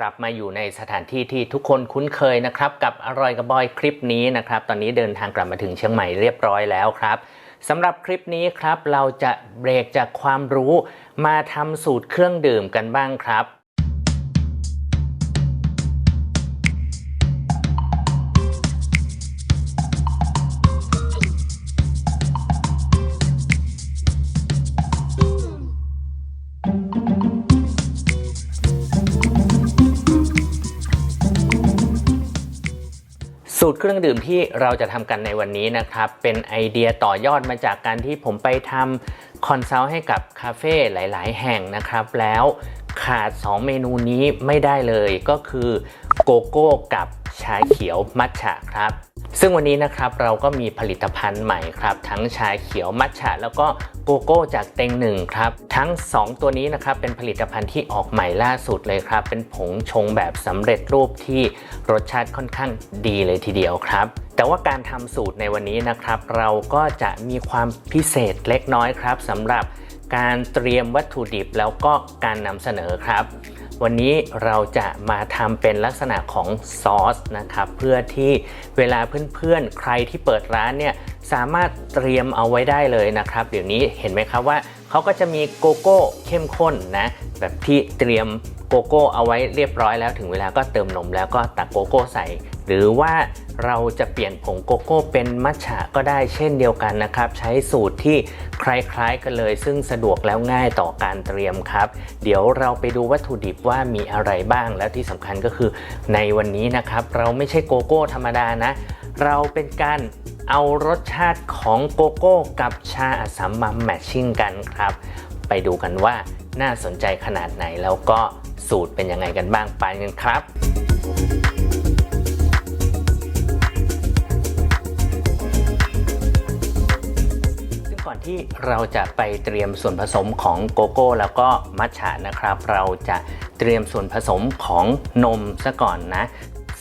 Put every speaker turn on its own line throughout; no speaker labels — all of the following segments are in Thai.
กลับมาอยู่ในสถานที่ที่ทุกคนคุ้นเคยนะครับ กับอร่อยกับบอยคลิปนี้นะครับ ตอนนี้เดินทางกลับมาถึงเชียงใหม่เรียบร้อยแล้วครับสำหรับคลิปนี้ครับ เราจะเบรกจากความรู้ มาทำสูตรเครื่องดื่มกันบ้างครับ สูตรเครื่องดื่มที่เราจะทำกันในวันนี้นะครับ เป็นไอเดียต่อยอดมาจากการที่ผมไปทำคอนซัลท์ให้กับคาเฟ่หลาย ๆ แห่งนะครับ แล้วขาด 2 เมนูนี้ไม่ได้เลยก็คือโกโก้กับ ชาเขียวมัทฉะครับ ซึ่งวันนี้นะครับเราก็มีผลิตภัณฑ์ใหม่ครับ ทั้งชาเขียวมัทฉะแล้วก็โกโก้จากเต็งหนึ่งครับ ทั้ง 2 ตัวนี้นะครับเป็นผลิตภัณฑ์ที่ออกใหม่ล่าสุดเลยครับ เป็นผงชงแบบสำเร็จรูปที่รสชาติค่อนข้างดีเลยทีเดียวครับแต่ว่าการทำสูตรในวันนี้นะครับ เราก็จะมีความพิเศษเล็กน้อยครับสำหรับการเตรียมวัตถุดิบแล้วก็การนำเสนอครับ วันนี้เราจะมาทำเป็นลักษณะของซอสนะครับ เพื่อที่เวลาเพื่อนๆ ใครที่เปิดร้านเนี่ยสามารถเตรียมเอาไว้ได้เลยนะครับ เดี๋ยวนี้เห็นไหมครับว่า เขาก็จะมีโกโก้เข้มข้นนะแบบที่เตรียมโกโก้เอาไว้เรียบร้อยแล้วถึงเวลาก็เติมนมแล้วก็ตักโกโก้ใส่ หรือว่าเราจะเปลี่ยนผงโกโก้เป็นมัทฉะก็ได้เช่นเดียวกันนะครับ ใช้สูตรที่คล้ายๆกันเลย ซึ่งสะดวกแล้วง่ายต่อการเตรียมครับ เดี๋ยวเราไปดูวัตถุดิบว่ามีอะไรบ้างแล้วที่สำคัญก็คือในวันนี้นะครับ เราไม่ใช่โกโก้ธรรมดานะ เราเป็นการ เอารสชาติของโกโก้กับชาอัสสัมมาแมทชิ่งกันครับ ไปดูกันว่าน่าสนใจขนาดไหนแล้วก็สูตรเป็นยังไงกันบ้างไปกันครับก่อนที่เราจะไปเตรียมส่วนผสมของโกโก้แล้วก็มัทฉะนะครับ เราจะเตรียมส่วนผสมของนมซะก่อนนะ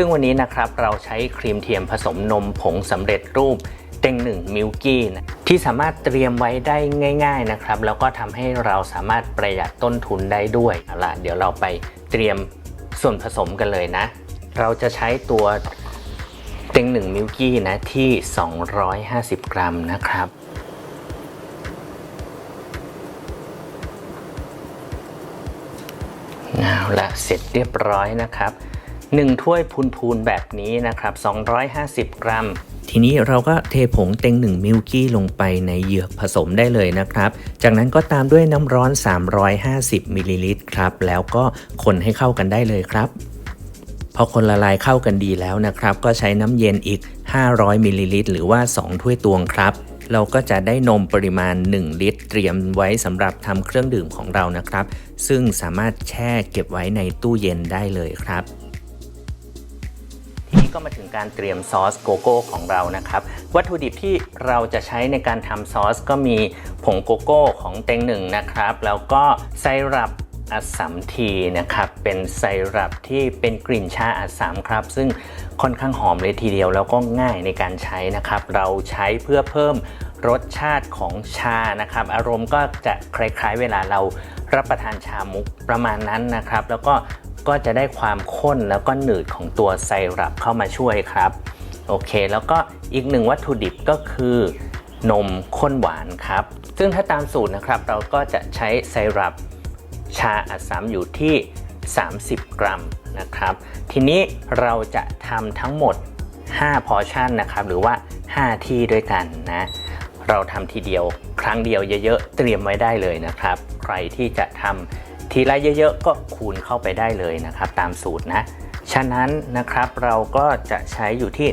ซึ่งวันนี้นะครับเราใช้ครีมเทียมผสมนมผงสำเร็จรูปเต็งหนึ่งมิลกี้นะที่สามารถเตรียมไว้ได้ง่าย ๆนะครับ แล้วก็ทำให้เราสามารถประหยัดต้นทุนได้ด้วยเอาล่ะเดี๋ยวเราไปเตรียมส่วนผสมกันเลยนะ เราจะใช้ตัวเต็งหนึ่งมิลกี้นะที่ 250 กรัมนะครับเอาละเสร็จเรียบร้อยนะครับ 1 ถ้วยพูนๆแบบนี้นะครับ 250 กรัม ทีนี้เราก็เทผงเต็ง1มิลกี้ลงไปในเหยือกผสมได้เลยนะครับ จากนั้นก็ตามด้วยน้ำร้อน 350มิลลิลิตรครับ แล้วก็คนให้เข้ากันได้เลยครับพอคนละลายเข้ากันดีแล้วนะครับ ก็ใช้น้ำเย็นอีก 500มิลลิลิตรหรือว่า 2 ถ้วยตวงครับ เราก็จะได้นมปริมาณ 1 ลิตร เตรียมไว้สำหรับทำเครื่องดื่มของเรานะครับ ซึ่งสามารถแช่เก็บไว้ในตู้เย็นได้เลยครับ นี้ก็มาถึงการเตรียมซอสโกโก้ของเรานะครับ วัตถุดิบที่เราจะใช้ในการทำซอสก็มีผงโกโก้ของเต็งหนึ่งนะครับ แล้วก็ไซรัปอัสสัมทีนะครับเป็นไซรัปที่เป็นกลิ่นชาอัสสัมครับ ซึ่งค่อนข้างหอมเลยทีเดียวแล้วก็ง่ายในการใช้นะครับ เราใช้เพื่อเพิ่มรสชาติของชานะครับ อารมณ์ก็จะคล้ายๆ เวลาเรารับประทานชามุกประมาณนั้นนะครับ แล้วก็ ก็จะได้ความข้นแล้วก็หนืดของตัวไซรัปเข้ามาช่วยครับโอเค แล้วก็อีกหนึ่งวัตถุดิบก็คือนมข้นหวานครับ ซึ่งถ้าตามสูตรนะครับ เราก็จะใช้ไซรัปชาอัดสามอยู่ที่ 30 กรัมนะครับ ทีนี้เราจะทำทั้งหมด 5 พอร์ชั่นนะครับ หรือว่า 5 ที่ด้วยกันนะ เราทำทีเดียวครั้งเดียวเยอะๆ เตรียมไว้ได้เลยนะครับ ใครที่จะทำ ทีละเยอะๆ ก็คูณเข้าไปได้เลยนะครับ ตามสูตรนะ ฉะนั้นนะครับเราก็จะใช้อยู่ที่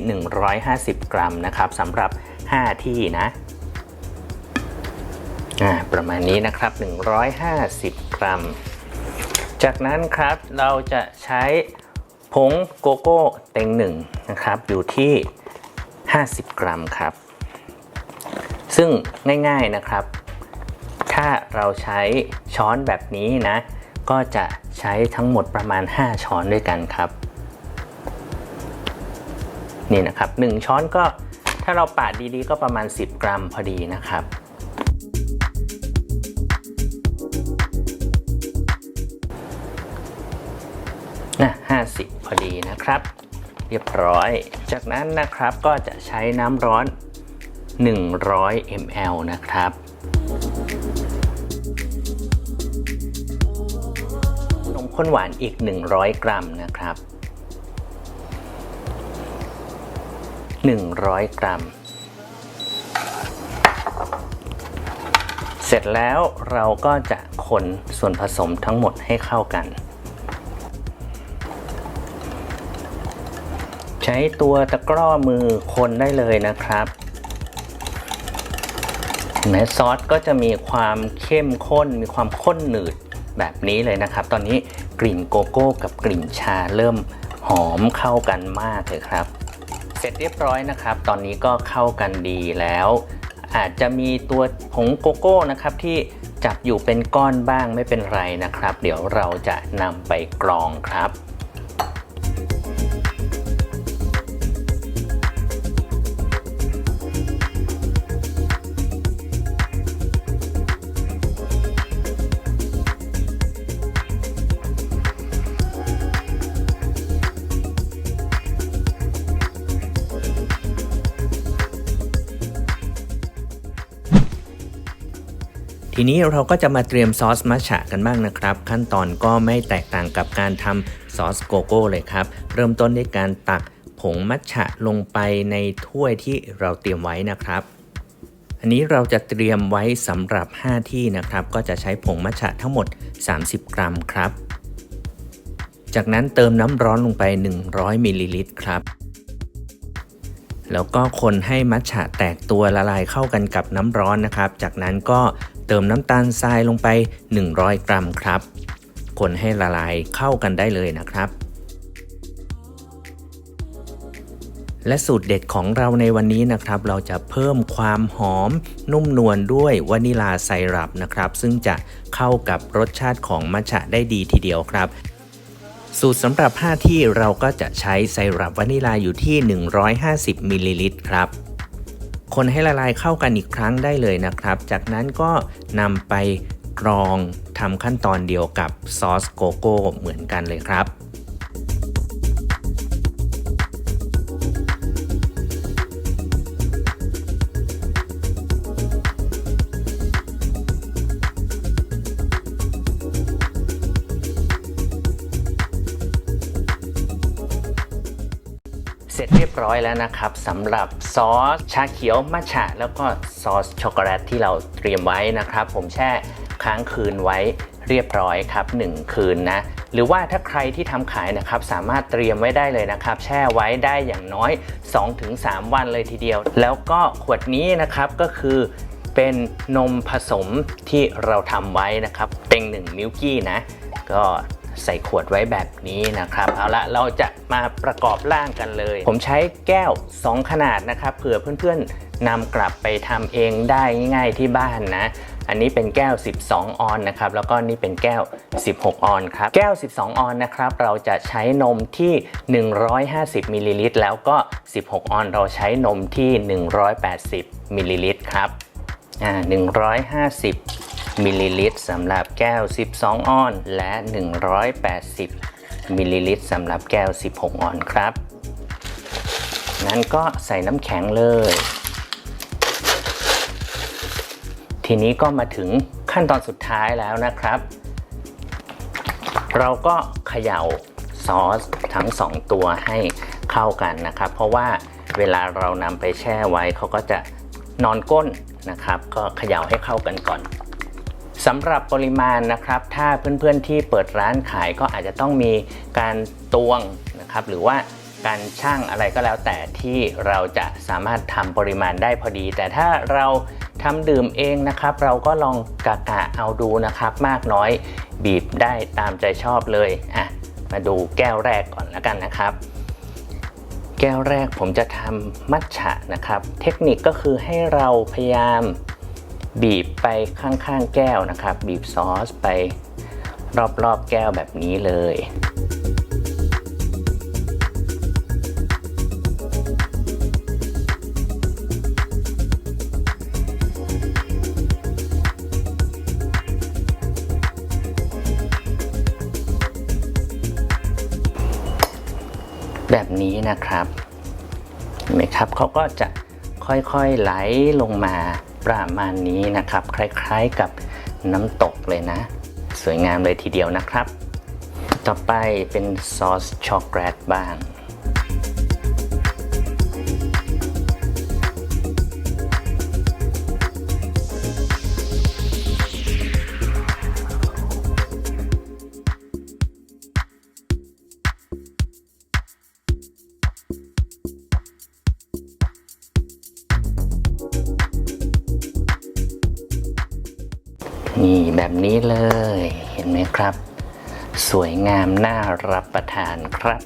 150 กรัมนะครับสำหรับ 5 ที่นะอ่าประมาณนี้นะครับ 150 กรัม จากนั้นครับเราจะใช้ผงโกโก้เต็งหนึ่งนะครับอยู่ที่ 50 กรัมครับ ซึ่งง่ายๆนะครับ ถ้าเราใช้ช้อนแบบนี้นะ ก็จะใช้ทั้งหมดประมาณ 5 ช้อนด้วยกันครับ นี่นะครับ 1 ช้อนก็ถ้าเราปาดดีๆ ก็ประมาณ 10 กรัมพอดีนะครับนะ50 พอดีนะครับ เรียบร้อย จากนั้นนะครับก็จะใช้น้ำร้อน 100 ml นะครับ ข้นหวานอีก 100 กรัมนะครับ 100 กรัม เสร็จแล้วเราก็จะคนส่วนผสมทั้งหมดให้เข้ากัน ใช้ตัวตะกร้อมือคนได้เลยนะครับเห็นซอสก็จะมีความเข้มข้น มีความข้นหนืดแบบนี้เลยนะครับ ตอนนี้ กลิ่นโกโก้กับกลิ่นชาเริ่มหอมเข้ากันมากเลยครับ เสร็จเรียบร้อยนะครับ ตอนนี้ก็เข้ากันดีแล้ว อาจจะมีตัวผงโกโก้นะครับที่จับอยู่เป็นก้อนบ้างไม่เป็นไรนะครับ เดี๋ยวเราจะนำไปกรองครับ ทีนี้เราก็จะมาเตรียมซอสมัชฉะกันบ้างนะครับ ขั้นตอนก็ไม่แตกต่างกับการทำซอสโกโก้เลยครับ เริ่มต้นด้วยการตักผงมัชฉะลงไปในถ้วยที่เราเตรียมไว้นะครับ อันนี้เราจะเตรียมไว้สำหรับ 5 ที่นะครับ ก็จะใช้ผงมัชฉะทั้งหมด 30 กรัมครับ จากนั้นเติมน้ำร้อนลงไป 100มิลลิลิตรครับแล้วก็คนให้มัทฉะแตกตัวละลายเข้ากันกับน้ำร้อนนะครับ จากนั้นก็ เติมน้ำตาลทรายลงไป 100 กรัมครับ คนให้ละลายเข้ากันได้เลยนะครับ และสูตรเด็ดของเราในวันนี้นะครับ เราจะเพิ่มความหอมนุ่มนวลด้วยวานิลาไซรัปนะครับ ซึ่งจะเข้ากับรสชาติของมัทฉะได้ดีทีเดียวครับสูตรสำหรับ5ที่เราก็จะใช้ไซรัปวานิลาอยู่ที่ 150มิลลิลิตรครับ คนให้ละลายเข้ากันอีกครั้งได้เลยนะครับ จากนั้นก็นำไปกรองทำขั้นตอนเดียวกับซอสโกโก้เหมือนกันเลยครับ เสร็จเรียบร้อยแล้วนะครับสำหรับซอสชาเขียวมัทฉะแล้วก็ซอสช็อกโกแลตที่เราเตรียมไว้นะครับ ผมแช่ค้างคืนไว้เรียบร้อยครับ 1 คืนนะหรือว่าถ้าใครที่ทำขายนะครับสามารถเตรียมไว้ได้เลยนะครับ แช่ไว้ได้อย่างน้อย 2-3 วันเลยทีเดียว แล้วก็ขวดนี้นะครับก็คือเป็นนมผสมที่เราทำไว้นะครับเป็นหนึ่งมิลกี้นะ ก็ ใส่ขวดไว้แบบนี้นะครับ เอาละเราจะมาประกอบร่างกันเลย ผมใช้แก้ว 2 ขนาดนะครับเผื่อเพื่อนๆนำกลับไปทำเองได้ง่ายๆที่บ้านนะอันนี้เป็นแก้ว 12 ออนนะครับ แล้วก็นี่เป็นแก้ว 16 ออนครับ แก้ว 12 ออนนะครับ เราจะใช้นมที่ 150 มิลลิลิตร แล้วก็ 16 ออน เราใช้นมที่ 180 มิลลิลิตรครับ อ่า 150 มิลลิลิตรสำหรับแก้ว 12 ออนและ 180มิลลิลิตรสำหรับแก้ว 16 ออนครับ นั้นก็ใส่น้ำแข็งเลย ทีนี้ก็มาถึงขั้นตอนสุดท้ายแล้วนะครับ เราก็เขย่าซอสทั้ง 2 ตัวให้เข้ากันนะครับ เพราะว่าเวลาเรานำไปแช่ไว้เขาก็จะนอนก้นนะครับ ก็เขย่าให้เข้ากันก่อน สำหรับปริมาณนะครับ ถ้าเพื่อนๆที่เปิดร้านขายก็อาจจะต้องมีการตวงนะครับ หรือว่าการช่างอะไรก็แล้วแต่ที่เราจะสามารถทำปริมาณได้พอดี แต่ถ้าเราทำดื่มเองนะครับ เราก็ลองกะกะเอาดูนะครับ มากน้อยบีบได้ตามใจชอบเลยอะมาดูแก้วแรกก่อนแล้วกันนะครับ แก้วแรกผมจะทำมัทฉะนะครับ เทคนิคก็คือให้เราพยายาม บีบไปข้างๆแก้วนะครับ บีบซอสไปรอบๆแก้วแบบนี้เลย แบบนี้นะครับเห็นไหมครับเขาก็จะค่อยๆไหลลงมา ประมาณนี้นะครับ คล้าย ๆกับน้ำตกเลยนะ สวยงามเลยทีเดียวนะครับ ต่อไปเป็นซอสช็อกโกแลตบ้าง นี่แบบนี้เลย เห็นไหมครับ สวยงามน่ารับประทานครับ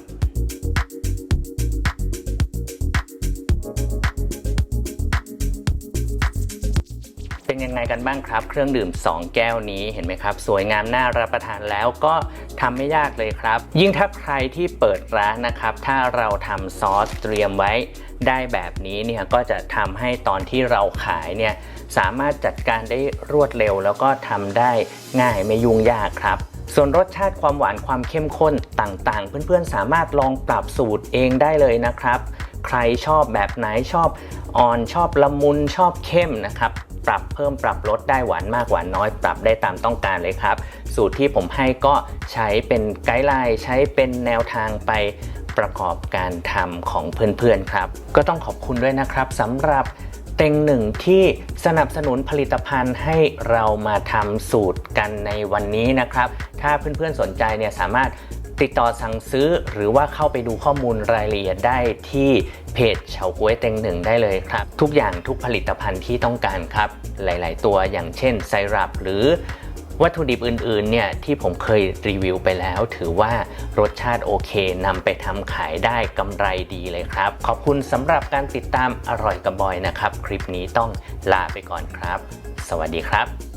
เป็นยังไงกันบ้างครับ เครื่องดื่ม 2 แก้วนี้เห็นไหมครับ สวยงามน่ารับประทานแล้วก็ทำไม่ยากเลยครับ ยิ่งถ้าใครที่เปิดร้านนะครับ ถ้าเราทำซอสเตรียมไว้ ได้แบบนี้เนี่ยก็จะทำให้ตอนที่เราขายเนี่ยสามารถจัดการได้รวดเร็ว แล้วก็ทำได้ง่ายไม่ยุ่งยากครับส่วนรสชาติความหวานความเข้มข้นต่างๆ เพื่อนๆ สามารถลองปรับสูตรเองได้เลยนะครับ ใครชอบแบบไหนชอบอ่อนชอบละมุนชอบเข้มนะครับ ปรับเพิ่มปรับลดได้หวานมากหวานน้อย ปรับได้ตามต้องการเลยครับ สูตรที่ผมให้ก็ใช้เป็นไกด์ไลน์ใช้เป็นแนวทางไป ประกอบการทำของเพื่อนๆครับ ก็ต้องขอบคุณด้วยนะครับสำหรับเต็งหนึ่งที่สนับสนุนผลิตภัณฑ์ให้เรามาทำสูตรกันในวันนี้นะครับ ถ้าเพื่อนๆสนใจเนี่ยสามารถติดต่อสั่งซื้อหรือว่าเข้าไปดูข้อมูลรายละเอียดได้ที่เพจเฉาก๊วยเต็งหนึ่งได้เลยครับ ทุกอย่างทุกผลิตภัณฑ์ที่ต้องการครับ หลาย ๆ ตัวอย่างเช่นไซรัปหรือ วัตถุดิบอื่นๆเนี่ยที่ผมเคยรีวิวไปแล้ว ถือว่ารสชาติโอเคนำไปทำขายได้กำไรดีเลยครับ ขอบคุณสำหรับการติดตามอร่อยกับบอยนะครับ คลิปนี้ต้องลาไปก่อนครับ สวัสดีครับ